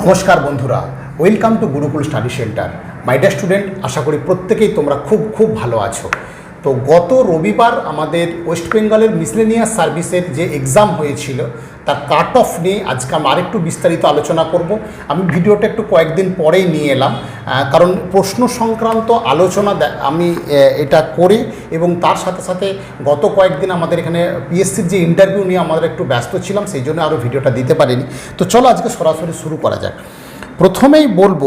নমস্কার বন্ধুরা welcome to Gurukul study centre my student আশা করি প্রত্যেকেই তোমরা খুব খুব ভালো আছো। তো গত রবিবার আমাদের ওয়েস্ট বেঙ্গলের মিসলেনিয়াস সার্ভিসের যে এক্সাম হয়েছিল, তার কাট অফ নিয়ে আজকে আমি আরেকটু বিস্তারিত আলোচনা করব। আমি ভিডিওটা একটু কয়েকদিন পরেই নিয়ে এলাম কারণ প্রশ্ন সংক্রান্ত আলোচনা আমি এটা করি এবং তার সাথে সাথে গত কয়েকদিন আমাদের এখানে পিএসসির যে ইন্টারভিউ নিয়ে আমাদের একটু ব্যস্ত ছিলাম, সেই জন্য আরও ভিডিওটা দিতে পারিনি। তো চলো আজকে সরাসরি শুরু করা যাক। প্রথমেই বলব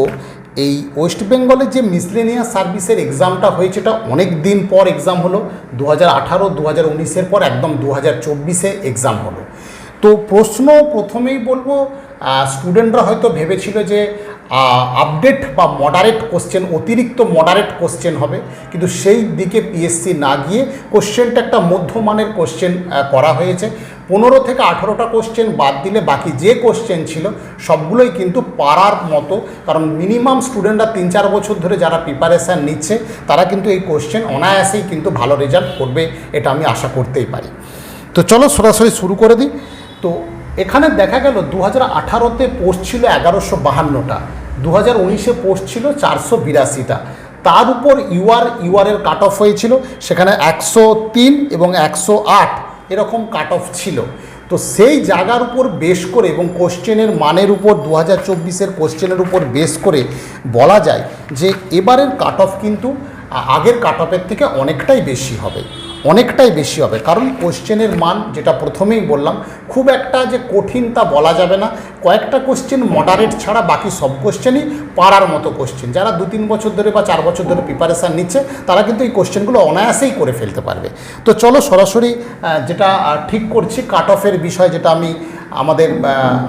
এই ওয়েস্ট বেঙ্গলের যে মিসলেনিয়াস সার্ভিসের এক্সামটা হয়েছে এটা অনেক দিন পর এক্সাম হলো। দু হাজার আঠারো দু হাজার উনিশের পর একদম দু হাজার চব্বিশে এক্সাম হলো। তো প্রশ্ন প্রথমেই বলব স্টুডেন্টরা হয়তো ভেবেছিল যে আপডেট বা মডারেট কোশ্চেন, অতিরিক্ত মডারেট কোশ্চেন হবে। কিন্তু সেই দিকে পিএসসি না গিয়ে কোশ্চেনটা একটা মধ্যমানের কোশ্চেন করা হয়েছে। পনেরো থেকে আঠেরোটা কোশ্চেন বাদ দিলে বাকি যে কোশ্চেন ছিল, সবগুলোই কিন্তু পারার মতো। কারণ মিনিমাম স্টুডেন্টরা তিন চার বছর ধরে যারা প্রিপারেশান নিচ্ছে, তারা কিন্তু এই কোশ্চেন অনায়াসেই কিন্তু ভালো রেজাল্ট করবে, এটা আমি আশা করতেই পারি। তো চলো সরাসরি শুরু করে দিই। তো এখানে দেখা গেল দু হাজার আঠারোতে পোস্ট ছিল এগারোশো বাহান্নটা দু হাজার উনিশে পোস্ট ছিল চারশো বিরাশিটা। তার উপর ইউআর ইউআরের কাট অফ হয়েছিল, সেখানে একশো তিন এবং একশো আট। এরকম কাট অফ ছিল। তো সেই জায়গার উপর বেশ করে এবং কোশ্চেনের মানের উপর দু হাজার চব্বিশের কোশ্চেনের উপর বেশ করে বলা যায় যে এবারের কাট অফ কিন্তু আগের কাট অফের থেকে অনেকটাই বেশি হবে। অনেকটাই বেশি হবে। কারণ কোশ্চেনের মান যেটা প্রথমেই বললাম, খুব একটা যে কঠিন তা বলা যাবে না। কয়েকটা কোশ্চেন মডারেট ছাড়া বাকি সব কোশ্চেনই পারার মতো কোশ্চেন যারা দু তিন বছর ধরে বা চার বছর ধরে প্রিপারেশান নিচ্ছে, তারা কিন্তু এই কোশ্চেনগুলো অনায়াসেই করে ফেলতে পারবে। তো চলো সরাসরি যেটা ঠিক করছি কাট অফের বিষয় যেটা আমি, আমাদের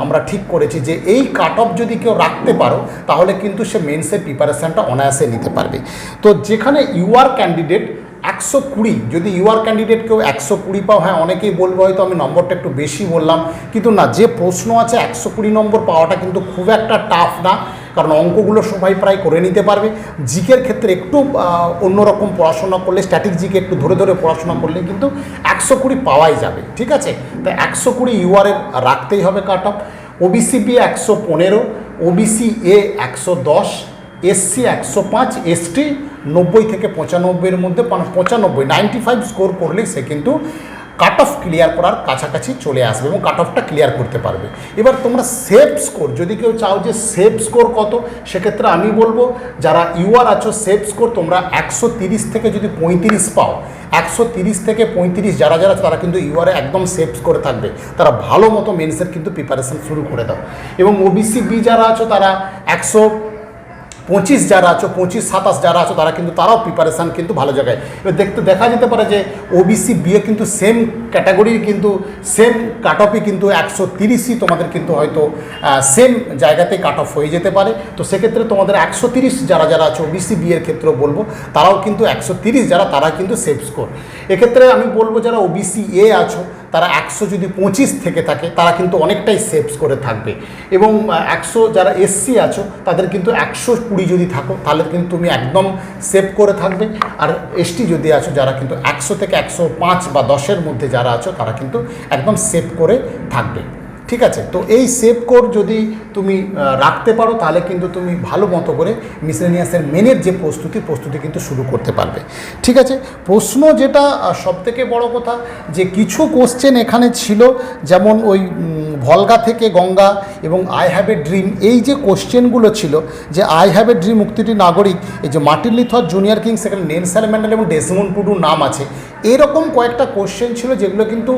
আমরা ঠিক করেছি যে এই কাট অফ যদি কেউ রাখতে পারো, তাহলে কিন্তু সে মেন্সের প্রিপারেশানটা অনায়াসে নিতে পারবে। তো যেখানে ইউ আর ক্যান্ডিডেট একশো কুড়ি, যদি ইউআর ক্যান্ডিডেট কেউ একশো কুড়ি পাও হ্যাঁ অনেকেই বলবে হয়তো আমি নম্বরটা একটু বেশি বললাম, কিন্তু না, যে প্রশ্ন আছে একশো কুড়ি নম্বর পাওয়াটা কিন্তু খুব একটা টাফ না, কারণ অঙ্কগুলো সবাই প্রায় করে নিতে পারবে। জিকের ক্ষেত্রে একটু অন্যরকম পড়াশোনা করলে স্ট্যাটিক জিকে একটু ধরে ধরে পড়াশোনা করলে কিন্তু একশো কুড়ি পাওয়াই যাবে, ঠিক আছে? তো একশো কুড়ি ইউআরের রাখতেই হবে কাট অফ ওবিসি বি একশো পনেরো ওবিসি এ একশো দশ এসসি একশো পাঁচ এসটি নব্বই থেকে পঁচানব্বইয়ের মধ্যে পান- পঁচানব্বই নাইনটি ফাইভ স্কোর করলেই সে কিন্তু কাট অফ ক্লিয়ার করার কাছাকাছি চলে আসবে এবং কাট অফটা ক্লিয়ার করতে পারবে। এবার তোমরা সেফ স্কোর যদি কেউ চাও যে সেফ স্কোর কত, সেক্ষেত্রে আমি বলব, যারা ইউআর আছো সেফ স্কোর তোমরা একশো থেকে যদি পঁয়ত্রিশ পাও, একশো থেকে পঁয়ত্রিশ যারা যারা তারা কিন্তু ইউআরে একদম সেফ করে থাকবে। তারা ভালো মতো মেন্সের কিন্তু প্রিপারেশন শুরু করে দাও। এবং ওবিসি বি যারা আছো, তারা একশো পঁচিশ যারা আছো, পঁচিশ, সাতাশ যারা আছো, তারা কিন্তু তারাও প্রিপারেশান কিন্তু ভালো জায়গায়। এবার দেখতে, দেখা যেতে পারে যে ওবিসি বিয়ে কিন্তু সেম ক্যাটাগরির কিন্তু সেম কাট অফই কিন্তু একশো তিরিশই তোমাদের কিন্তু হয়তো সেম জায়গাতে কাট অফ হয়ে যেতে পারে। তো সেক্ষেত্রে তোমাদের একশো তিরিশ যারা যারা আছে ওবিসি বিয়ের ক্ষেত্রেও বলব, তারাও কিন্তু একশো তিরিশ যারা, তারা কিন্তু সেফ স্কোর এক্ষেত্রে আমি বলব, যারা ওবিসি এ আছো তারা একশো যদি পঁচিশ থেকে থাকে, তারা কিন্তু অনেকটাই সেভস করে থাকবে। এবং একশো যারা এসসি আছো, তাদের কিন্তু একশো কুড়ি যদি থাকো, তাহলে কিন্তু তুমি একদম সেভ করে থাকবে। আর এসটি যদি আছো, যারা কিন্তু একশো থেকে একশো পাঁচ বা দশের মধ্যে যারা আছো, তারা কিন্তু একদম সেভ করে থাকবে। ঠিক আছে? তো এই সেভ কোড যদি তুমি রাখতে পারো, তাহলে কিন্তু তুমি ভালো মতো করে মিসলেনিয়াসের মেনের যে প্রস্তুতি প্রস্তুতি কিন্তু শুরু করতে পারবে। ঠিক আছে? প্রশ্ন যেটা সব থেকে বড় কথা, যে কিছু কোশ্চেন এখানে ছিল, যেমন ওই ভলগা থেকে গঙ্গা এবং আই হ্যাভ এ ড্রিম এই যে কোশ্চেনগুলো ছিল, যে আই হ্যাভ এ ড্রিম মুক্তিটি নাগরিক, এই যে মার্টিন লিথর জুনিয়র কিং সেখানে নেলসন ম্যান্ডেল এবং ডেসমন টুডুর নাম আছে এরকম কয়েকটা কোশ্চেন ছিল যেগুলো কিন্তু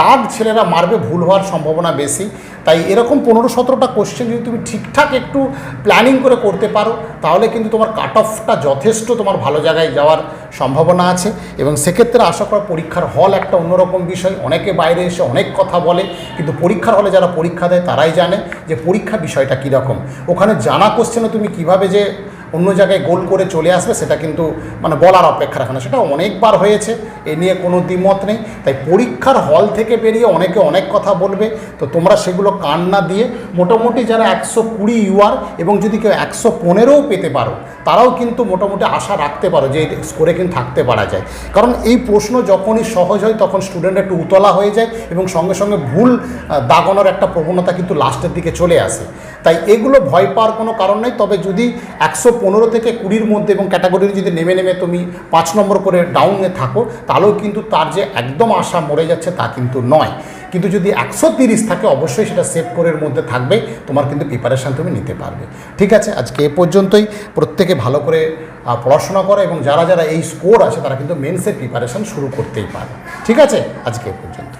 দাগ ছেলেরা মারবে ভুল হওয়ার সম্ভাবনা বেশি। তাই এরকম পনেরো সতেরোটা কোশ্চেন যদি তুমি ঠিকঠাক একটু প্ল্যানিং করে করতে পারো, তাহলে কিন্তু তোমার কাট অফটা যথেষ্ট তোমার ভালো জায়গায় যাওয়ার সম্ভাবনা আছে। এবং সেক্ষেত্রে আশা করা পরীক্ষার হল একটা অন্যরকম বিষয়। অনেকে বাইরে এসে অনেক কথা বলে, কিন্তু পরীক্ষার হলে যারা পরীক্ষা দেয়, তারাই জানে যে পরীক্ষা বিষয়টা কীরকম। ওখানে জানা কোশ্চেনে তুমি কীভাবে যে অন্য জায়গায় গোল করে চলে আসবে, সেটা কিন্তু মানে বলার অপেক্ষা রাখে না। সেটা অনেকবার হয়েছে, এ নিয়ে কোনো দ্বিমত নেই। তাই পরীক্ষার হল থেকে বেরিয়ে অনেকে অনেক কথা বলবে, তো তোমরা সেগুলো কান না দিয়ে মোটামুটি যারা একশো কুড়ি ইউআর এবং যদি কেউ একশো পনেরোও পেতে পারো, তারাও কিন্তু মোটামুটি আশা রাখতে পারো যে স্কোরে কিন্তু থাকতে পারা যায়। কারণ এই প্রশ্ন যখনই সহজ হয়, তখন স্টুডেন্ট একটু উতলা হয়ে যায় এবং সঙ্গে সঙ্গে ভুল দাগানোর একটা প্রবণতা কিন্তু লাস্টের দিকে চলে আসে। তাই এগুলো ভয় পাওয়ার কোনো কারণ নেই, তবে যদি একশো পনেরো থেকে কুড়ির মধ্যে এবং ক্যাটাগরির যদি নেমে নেমে তুমি পাঁচ নম্বর করে ডাউনে থাকো, তাহলেও কিন্তু তার যে একদম আশা মরে যাচ্ছে তা কিন্তু নয়। কিন্তু যদি একশো তিরিশ থাকে, অবশ্যই সেটা সেভ কোরের মধ্যে থাকবে, তোমার কিন্তু প্রিপারেশান তুমি নিতে পারবে। ঠিক আছে, আজকে এ পর্যন্তই। প্রত্যেকে ভালো করে পড়াশোনা করে এবং যারা যারা এই স্কোর আছে, তারা কিন্তু মেন্সের প্রিপারেশান শুরু করতেই পারে। ঠিক আছে, আজকে এ পর্যন্ত